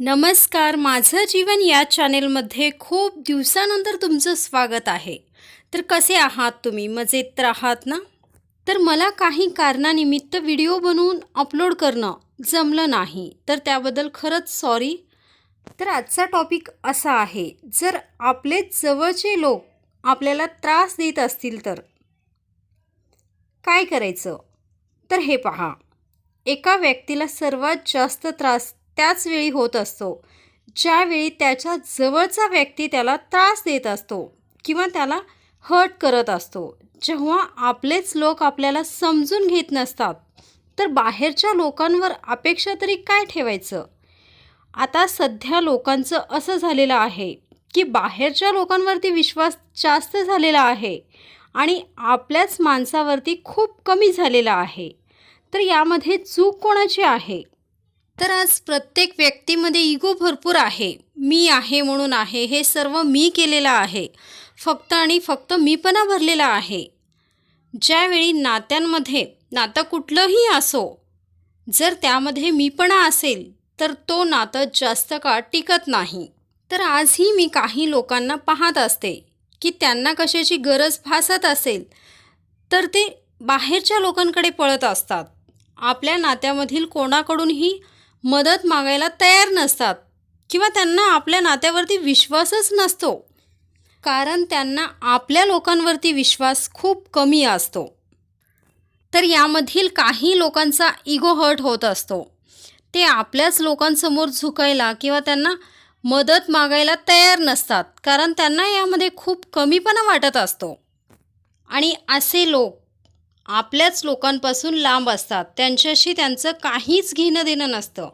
नमस्कार माझं जीवन या चॅनेलमध्ये खूप दिवसानंतर तुमचं स्वागत आहे. तर कसे आहात तुम्ही? मजेत तर आहात ना? तर मला काही कारणानिमित्त व्हिडिओ बनवून अपलोड करणं जमलं नाही. तर त्याबद्दल खरंच सॉरी तर आजचा टॉपिक असा आहे जर आपले जवळचे लोक आपल्याला त्रास देत असतील तर? काय करायचं? तर हे पहा एका व्यक्तीला सर्वात जास्त त्रास त्याच वेळी होत असतो. ज्यावेळी त्याच्या जवळचा व्यक्ती त्याला त्रास देत असतो किंवा त्याला हर्ट करत असतो. जेव्हा आपलेच लोक आपल्याला समजून घेत नसतात तर बाहेरच्या लोकांवर अपेक्षा तरी काय ठेवायचं? आता सध्या लोकांचं असं झालेलं आहे की बाहेरच्या लोकांवरती विश्वास जास्त झालेला आहे आणि आपल्याच माणसावरती खूप कमी झालेला आहे. तर यामध्ये चूक कोणाची आहे? तर आज प्रत्येक व्यक्तीमध्ये इगो भरपूर आहे. मी आहे म्हणून आहे हे सर्व मी केलेलं आहे. फक्त आणि फक्त मीपणा भरलेला आहे. ज्यावेळी नात्यांमध्ये नातं कुठलंही असो जर त्यामध्ये मीपणा असेल तर तो नातं जास्त काळ टिकत नाही. तर आजही मी काही लोकांना पाहत असते की त्यांना कशाची गरज भासत असेल तर ते बाहेरच्या लोकांकडे पळत असतात. आपल्या नात्यामधील कोणाकडूनही मदत मागायला तयार नसतात किंवा त्यांना आपल्या नात्यावरती विश्वासच नसतो. कारण त्यांना आपल्या लोकांवरती विश्वास खूप कमी असतो. तर यामधील काही लोकांचा इगो हर्ट होत असतो. ते आपल्याच लोकांसमोर झुकायला किंवा त्यांना मदत मागायला तयार नसतात. कारण त्यांना यामध्ये खूप कमीपणा वाटत असतो. आणि असे लोक आपल्याच लोकांपासून लांब असतात. त्यांच्याशी त्यांचं काहीच घेणं देणं नसतं.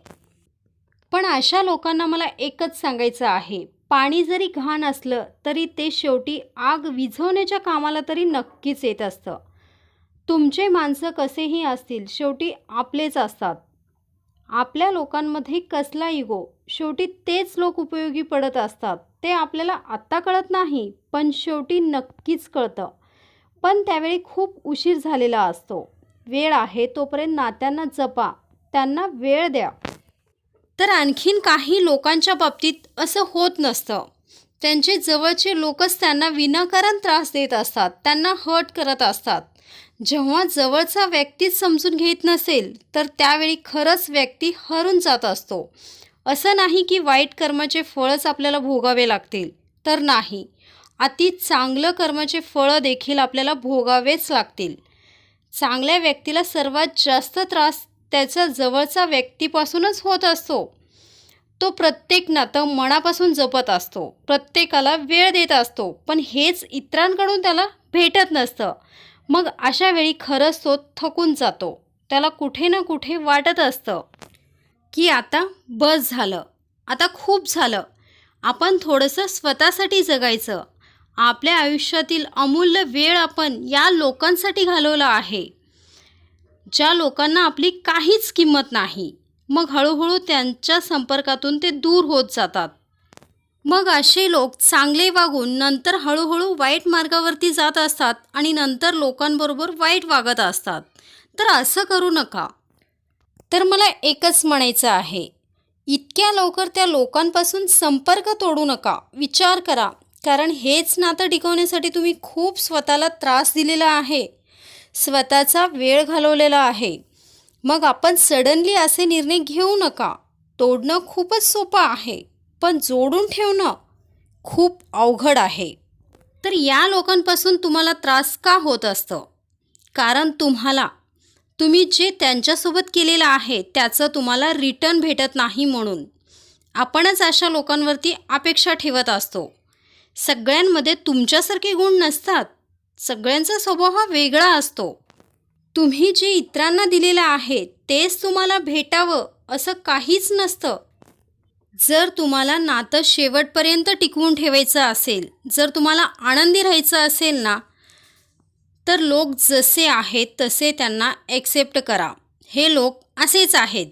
पण अशा लोकांना मला एकच सांगायचं आहे. पाणी जरी घाण असलं तरी ते शेवटी आग विझवण्याच्या कामाला तरी नक्कीच येत असतं. तुमचे माणसं कसेही असतील शेवटी आपलेच असतात. आपल्या लोकांमध्ये कसला इगो शेवटी तेच लोक उपयोगी पडत असतात. ते आपल्याला आत्ता कळत नाही पण शेवटी नक्कीच कळतं. पण त्यावेळी खूप उशीर झालेला असतो. वेळ आहे तोपर्यंत नात्यांना जपा. त्यांना वेळ द्या. तर आणखीन काही लोकांच्या बाबतीत असं होत नसतं. त्यांचे जवळचे लोकच त्यांना विनाकारण त्रास देत असतात. त्यांना हर्ट करत असतात. जेव्हा जवळचा व्यक्तीच समजून घेत नसेल तर त्यावेळी खरंच व्यक्ती हरून जात असतो. असं नाही की वाईट कर्माचे फळच आपल्याला भोगावे लागतील. तर नाही. अति चांगलं कर्माचे फळं देखील आपल्याला भोगावेच लागतील. चांगल्या व्यक्तीला सर्वात जास्त त्रास त्याचा जवळचा व्यक्तीपासूनच होत असतो. तो प्रत्येक नातं मनापासून जपत असतो. प्रत्येकाला वेळ देत असतो. पण हेच इतरांकडून त्याला भेटत नसतं. मग अशा वेळी खरंच तो थकून जातो. त्याला कुठे ना कुठे वाटत असतं की आता बस झालं. आता खूप झालं. आपण थोडंसं स्वतःसाठी जगायचं. आपल्या आयुष्यातील अमूल्य वेळ आपण या लोकांसाठी घालवला आहे. ज्या लोकांना आपली काहीच किंमत नाही मग हळूहळू त्यांच्या संपर्कातून ते दूर होत जातात. मग असे लोक चांगले वागून नंतर हळूहळू वाईट मार्गावरती जात असतात आणि नंतर लोकांबरोबर वाईट वागत असतात. तर असं करू नका. तर मला एकच म्हणायचं आहे. इतक्या लवकर त्या लोकांपासून संपर्क तोडू नका. विचार करा. कारण हेच नातं टिकवण्यासाठी तुम्ही खूप स्वतःला त्रास दिलेला आहे. स्वतःचा वेळ घालवलेला आहे. मग आपण सडनली असे निर्णय घेऊ नका. तोडणं खूपच सोपं आहे. पण जोडून ठेवणं खूप अवघड आहे. तर या लोकांपासून तुम्हाला त्रास का होत असतं? कारण तुम्हाला तुम्ही जे त्यांच्यासोबत केलेलं आहे त्याचं तुम्हाला रिटर्न भेटत नाही म्हणून. आपणच अशा लोकांवरती अपेक्षा ठेवत असतो. सगळ्यांमध्ये तुमच्यासारखे गुण नसतात. सगळ्यांचा स्वभाव हा वेगळा असतो. तुम्ही जे इतरांना दिलेलं आहे तेच तुम्हाला भेटावं असं काहीच नसतं. जर तुम्हाला नातं शेवटपर्यंत टिकवून ठेवायचं असेल जर तुम्हाला आनंदी राहायचं असेल ना तर लोक जसे आहेत तसे त्यांना ॲक्सेप्ट करा. हे लोक असेच आहेत.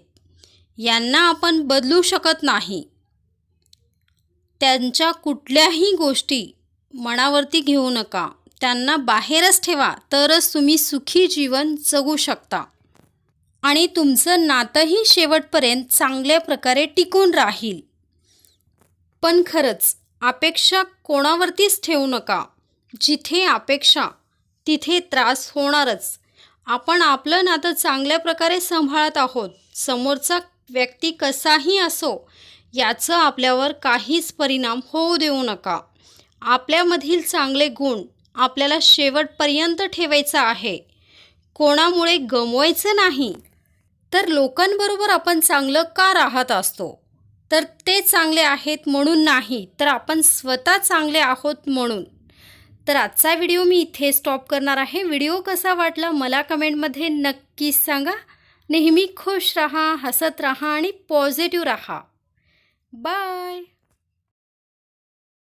यांना आपण बदलू शकत नाही. त्यांच्या कुठल्याही गोष्टी मनावरती घेऊ नका. त्यांना बाहेरच ठेवा तरच तुम्ही सुखी जीवन जगू शकता. आणि तुमचं नातंही शेवटपर्यंत चांगल्या प्रकारे टिकून राहील. पण खरंच अपेक्षा कोणावरतीच ठेवू नका. जिथे अपेक्षा तिथे त्रास होणारच. आपण आपलं नातं चांगल्या प्रकारे सांभाळत आहोत. समोरचा व्यक्ती कसाही असो याचं आपल्यावर काहीच परिणाम होऊ देऊ नका. आपल्यामधील चांगले गुण आपल्याला शेवटपर्यंत ठेवायचं आहे. कोणामुळे गमवायचं नाही. तर लोकांबरोबर आपण चांगलं का राहत असतो? तर ते चांगले आहेत म्हणून नाही तर आपण स्वतः चांगले आहोत म्हणून. तर आजचा व्हिडिओ मी इथे स्टॉप करणार आहे. व्हिडिओ कसा वाटला मला कमेंटमध्ये नक्कीच सांगा. नेहमी खुश रहा हसत रहा आणि पॉझिटिव्ह राहा. Bye!